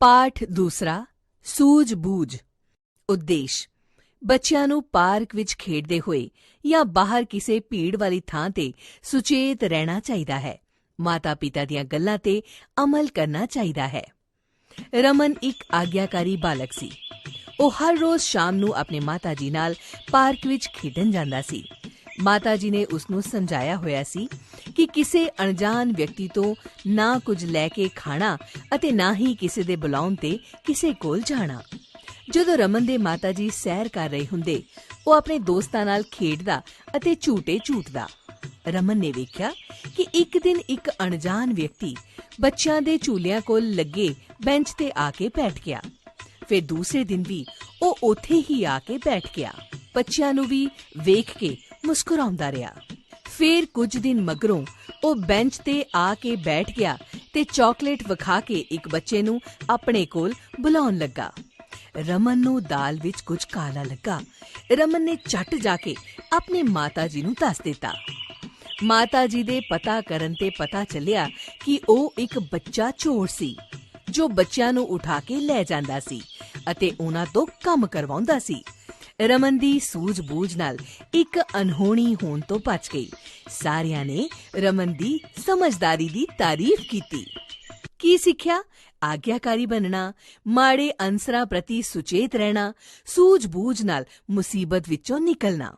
ਪਾਠ ਦੂਸਰਾ, ਸੂਝ-ਬੂਝ। ਉਦੇਸ਼, ਬੱਚਿਆਂ ਨੂੰ ਪਾਰਕ ਵਿੱਚ ਖੇਡਦੇ ਹੋਏ ਜਾਂ ਬਾਹਰ ਕਿਸੇ ਭੀੜ ਵਾਲੀ ਥਾਂ ਤੇ ਸੁਚੇਤ ਰਹਿਣਾ ਚਾਹੀਦਾ ਹੈ। ਮਾਤਾ-ਪਿਤਾ ਦੀਆਂ ਗੱਲਾਂ ਤੇ ਅਮਲ ਕਰਨਾ ਚਾਹੀਦਾ ਹੈ। ਰਮਨ ਇੱਕ ਆਗਿਆਕਾਰੀ ਬਾਲਕ ਸੀ। ਉਹ ਹਰ ਰੋਜ਼ ਸ਼ਾਮ ਨੂੰ ਆਪਣੇ ਮਾਤਾ ਜੀ ਨਾਲ ਪਾਰਕ ਵਿੱਚ ਖੇਡਣ ਜਾਂਦਾ ਸੀ। ਮਾਤਾ ਜੀ ਨੇ ਉਸ ਨੂੰ ਸਮਝਾਇਆ ਹੋਇਆ ਸੀ ਕਿ ਕਿਸੇ ਅਣਜਾਣ ਵਿਅਕਤੀ ਤੋਂ ਨਾ ਕੁਝ ਲੈ ਕੇ ਖਾਣਾ ਅਤੇ ਨਾ ਹੀ ਕਿਸੇ ਦੇ ਬੁਲਾਉਣ ਤੇ ਕਿਸੇ ਕੋਲ ਜਾਣਾ। ਜਦੋਂ ਰਮਨ ਦੇ ਮਾਤਾ ਜੀ ਸੈਰ ਕਰ ਰਹੇ ਹੁੰਦੇ, ਉਹ ਆਪਣੇ ਦੋਸਤਾਂ ਨਾਲ ਖੇਡਦਾ ਅਤੇ ਝੂਟੇ ਝੂਟਦਾ। ਰਮਨ ਨੇ ਵੇਖਿਆ ਕਿ ਇੱਕ ਦਿਨ ਇੱਕ ਅਣਜਾਣ ਵਿਅਕਤੀ ਬੱਚਿਆਂ ਦੇ ਝੂਲਿਆਂ ਕੋਲ ਲੱਗੇ ਬੈਂਚ ਤੇ ਆ ਕੇ ਬੈਠ ਗਿਆ। ਫਿਰ ਦੂਸਰੇ ਦਿਨ ਵੀ ਉਹ ਉੱਥੇ ਹੀ ਆ ਕੇ ਬੈਠ ਗਿਆ। ਬੱਚਿਆਂ ਨੂੰ ਵੀ ਵੇਖ ਕੇ ਮੁਸਕਰਾਉਂਦਾ ਰਿਹਾ। ਫਿਰ ਕੁਝ ਦਿਨ ਮਗਰੋਂ ਉਹ ਬੈਂਚ ਤੇ ਆ ਕੇ ਬੈਠ ਗਿਆ ਤੇ ਚਾਕਲੇਟ ਵਿਖਾ ਕੇ ਇੱਕ ਬੱਚੇ ਨੂੰ ਆਪਣੇ ਕੋਲ ਬੁਲਾਉਣ ਲੱਗਾ। ਰਮਨ ਨੂੰ ਦਾਲ ਵਿੱਚ ਕੁਝ ਕਾਲਾ ਲੱਗਾ। ਰਮਨ ਨੇ ਝਟ ਜਾ ਕੇ ਆਪਣੇ ਮਾਤਾ ਜੀ ਨੂੰ ਦੱਸ ਦਿੱਤਾ। ਮਾਤਾ ਜੀ ਦੇ ਪਤਾ ਕਰਨ ਤੇ ਪਤਾ ਚੱਲਿਆ ਕਿ ਉਹ ਇੱਕ ਬੱਚਾ ਚੋਰ ਸੀ, ਜੋ ਬੱਚਿਆਂ ਨੂੰ ਉਠਾ ਕੇ ਲੈ ਜਾਂਦਾ ਸੀ ਅਤੇ ਉਹਨਾਂ ਤੋਂ ਕੰਮ ਕਰਵਾਉਂਦਾ ਸੀ। ਰਮਨ ਦੀ ਸੂਝ-ਬੂਝ ਨਾਲ ਇੱਕ ਅਨਹੋਣੀ ਹੋਣ ਤੋਂ ਬਚ ਗਈ। ਸਾਰਿਆਂ ਨੇ ਰਮਨ ਦੀ ਸਮਝਦਾਰੀ ਦੀ ਤਾਰੀਫ ਕੀਤੀ। ਕੀ ਸਿੱਖਿਆ? ਆਗਿਆਕਾਰੀ ਬਣਨਾ, ਮਾੜੇ ਅਨਸਰਾਂ ਪ੍ਰਤੀ ਸੁਚੇਤ ਰਹਿਣਾ, ਸੂਝ-ਬੂਝ ਨਾਲ ਮੁਸੀਬਤ ਵਿੱਚੋਂ ਨਿਕਲਣਾ।